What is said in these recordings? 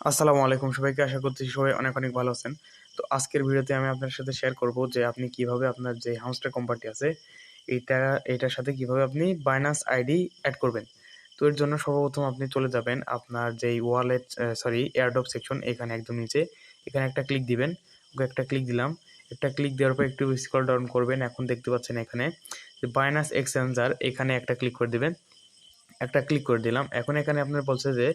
আসসালামু আলাইকুম সবাইকে, আশা করছি সবাই অনেক অনেক ভালো আছেন। তো আজকের ভিডিওতে আমি আপনার সাথে শেয়ার করব যে আপনি কীভাবে আপনার যে হাউসটার কোম্পানিটি আছে, এইটা, এইটার সাথে কীভাবে আপনি বাইনাস আইডি অ্যাড করবেন। তো এর জন্য সর্বপ্রথম আপনি চলে যাবেন আপনার যেই ওয়ালেট সরি এয়ারড্রপ সেকশন এখানে একদম নিচে। এখানে একটা ক্লিক দিবেন, ওকে একটা ক্লিক দিলাম। একটা ক্লিক দেওয়ার পর একটু স্কল ডাউন করবেন, এখন দেখতে পাচ্ছেন এখানে যে বাইনাস এক্সচেঞ্জার এখানে একটা ক্লিক করে দিবেন। একটা ক্লিক করে দিলাম। এখন এখানে আপনার বলছে যে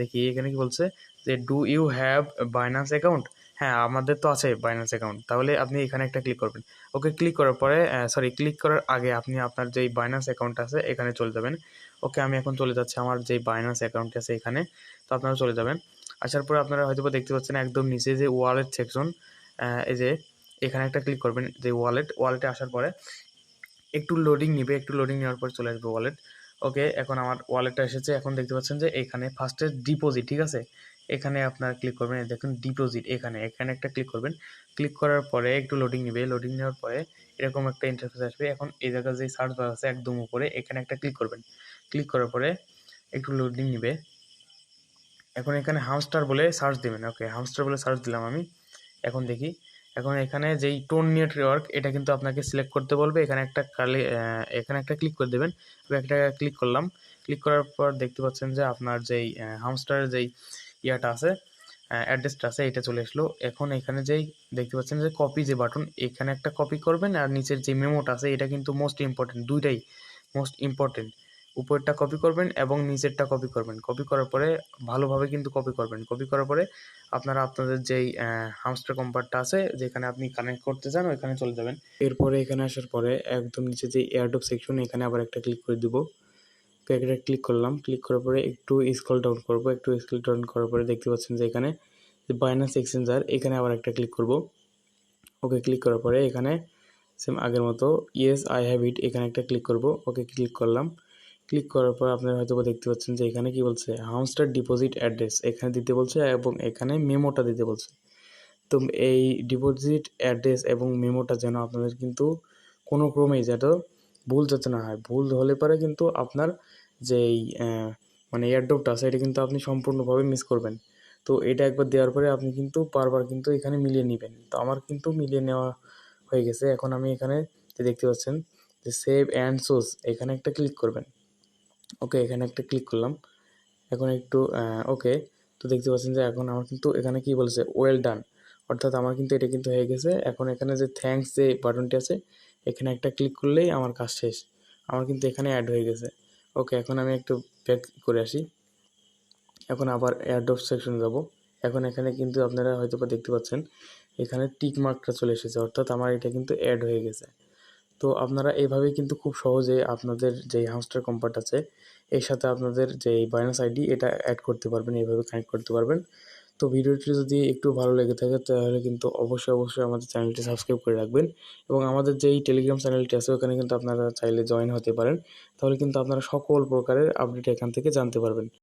দেখি, এখানে কি বলছে যে do you have Binance account হ্যাঁ আমাদের তো আছে বাইন্যান্স অ্যাকাউন্ট তাহলে আপনি এখানে একটা ক্লিক করবেন। ওকে ক্লিক করার পরে সরি ক্লিক করার আগে আপনি আপনার যেই বাইন্যান্স অ্যাকাউন্ট আছে, এখানে চলে যাবেন। ওকে, আমি এখন চলে যাচ্ছি আমার যেই বাইন্যান্স অ্যাকাউন্ট আছে এখানে। তো আপনারা চলে যাবেন। আসার পরে আপনারা হয়তো দেখতে পাচ্ছেন একদম নিচে যে ওয়ালেট সেকশন এই যে এখানে একটা ক্লিক করবেন যে ওয়ালেট ওয়ালেটে আসার পরে একটু লোডিং নিবে, একটু লোডিং নেওয়ার পর চলে আসবে ওয়ালেট ওকে, এখন আমার ওয়ালেটটা এসেছে। এখন দেখতে পাচ্ছেন যে এখানে ফার্স্টে ডিপোজিট ঠিক আছে? এখানে আপনার ক্লিক করবেন দেখুন ডিপোজিট এখানে। এখানে একটা ক্লিক করবেন। ক্লিক করার পরে একটু লোডিং নেবে। লোডিং নেওয়ার পরে এরকম একটা ইন্টারফেস আসবে। এখন এই জায়গায় যে সার্চ বার আছে একদম উপরে, এখানে একটা ক্লিক করবেন। ক্লিক করার পরে একটু লোডিং নেবে। এখন এখানে হামস্টার বলে সার্চ দেবেন। ওকে হামস্টার বলে সার্চ দিলাম আমি। এখন দেখি এখন এখানে যেই টোন নেটওয়ার্ক এটা কিন্তু আপনাকে সিলেক্ট করতে বলবে। এখানে একটা কালি এখানে একটা ক্লিক করে দেবেন। আমি একটা ক্লিক করলাম। ক্লিক করার পর দেখতে পাচ্ছেন যে আপনার যেই হামস্টারের যেই ইয়াটা আছে অ্যাড্রেসটা আছে, এটা চলে আসলো। এখন এখানে যেই দেখতে পাচ্ছেন যে কপি যে বাটন এখানে একটা কপি করবেন আর নিচের যে মেমোটা আছে, এটা কিন্তু মোস্ট ইম্পর্টেন্ট দুইটাই মোস্ট ইম্পর্টেন্ট উপরেরটা কপি করবেন এবং নিচেরটা কপি করবেন। কপি করার পরে ভালোভাবে কিন্তু কপি করবেন। কপি করার পরে আপনারা আপনাদের যেই হামস্টার কম্পারটা আছে, যেখানে আপনি কানেক্ট করতে চান, ওইখানে চলে যাবেন। এরপরে এখানে আসার পরে একদম নিচে যে এয়ারডপ সেকশন এখানে আবার একটা ক্লিক করে দিব। একটা ক্লিক করলাম। ক্লিক করার পরে একটু স্ক্রল ডাউন করব। একটু স্ক্রল ডাউন করার পরে দেখতে পাচ্ছেন যে এখানে যে বাইনান্স এক্সচেঞ্জার এখানে আবার একটা ক্লিক করব। ওকে ক্লিক করার পরে এখানে সেম আগের মতো ইয়েস আই হ্যাভ ইট এখানে একটা ক্লিক করব। ওকে ক্লিক করলাম। ক্লিক করার পর আপনারা হয়তো দেখতে পাচ্ছেন যে এখানে কি বলছে হাউসটার ডিপোজিট অ্যাড্রেস এখানে দিতে বলছে এবং এখানে মেমোটা দিতে বলছে। তো এই ডিপোজিট অ্যাড্রেস এবং মেমোটা যেন আপনাদের কিন্তু কোনো ক্রমেই যেন ভুল যাতে না হয়। ভুল হলে পরে কিন্তু আপনার যেই মানে এয়ারড্রপটা আছে এটা কিন্তু আপনি সম্পূর্ণভাবে মিস করবেন। তো এটা একবার দেওয়ার পরে আপনি কিন্তু বারবার কিন্তু এখানে মিলিয়ে নেবেন। তো আমার কিন্তু মিলিয়ে নেওয়া হয়ে গেছে। এখন আমি এখানে দেখতে পাচ্ছেন যে সেভ অ্যান্ড সোস এখানে একটা ক্লিক করবেন। ওকে এখানে একটা ক্লিক করলাম। এখন একটু ওকে তো দেখতে পাচ্ছেন যে এখন আমার কিন্তু এখানে কি বলছে ওয়েল ডান অর্থাৎ আমার কিন্তু এটা কিন্তু হয়ে গেছে। এখন এখানে যে থ্যাঙ্কস যে বাটনটি আছে, এখানে একটা ক্লিক করলেই আমার কাজ শেষ। আমার কিন্তু এখানে অ্যাড হয়ে গেছে। ওকে এখন আমি একটু ব্যাক করে আসি। এখন আবার অ্যাডপ সেকশন যাব। এখন এখানে কিন্তু আপনারা হয়তো দেখতে পাচ্ছেন, এখানে টিক মার্কটা চলে এসেছে। অর্থাৎ আমার এটা কিন্তু অ্যাড হয়ে গেছে। তো আপনারা এইভাবে কিন্তু খুব সহজে আপনাদের যেই হাউসটার কম্পার্ট আছে, এর সাথে আপনাদের যে বাইনাস আইডি এটা অ্যাড করতে পারবেন এইভাবে কানেক্ট করতে পারবেন। তো ভিডিওটি যদি একটু ভালো লেগে থাকে, তাহলে কিন্তু অবশ্যই অবশ্যই আমাদের চ্যানেলটি সাবস্ক্রাইব করে রাখবেন এবং আমাদের যেই টেলিগ্রাম চ্যানেলটি আছে, ওখানে কিন্তু আপনারা চাইলে জয়েন হতে পারেন। তাহলে কিন্তু আপনারা সকল প্রকারের আপডেট এখান থেকে জানতে পারবেন।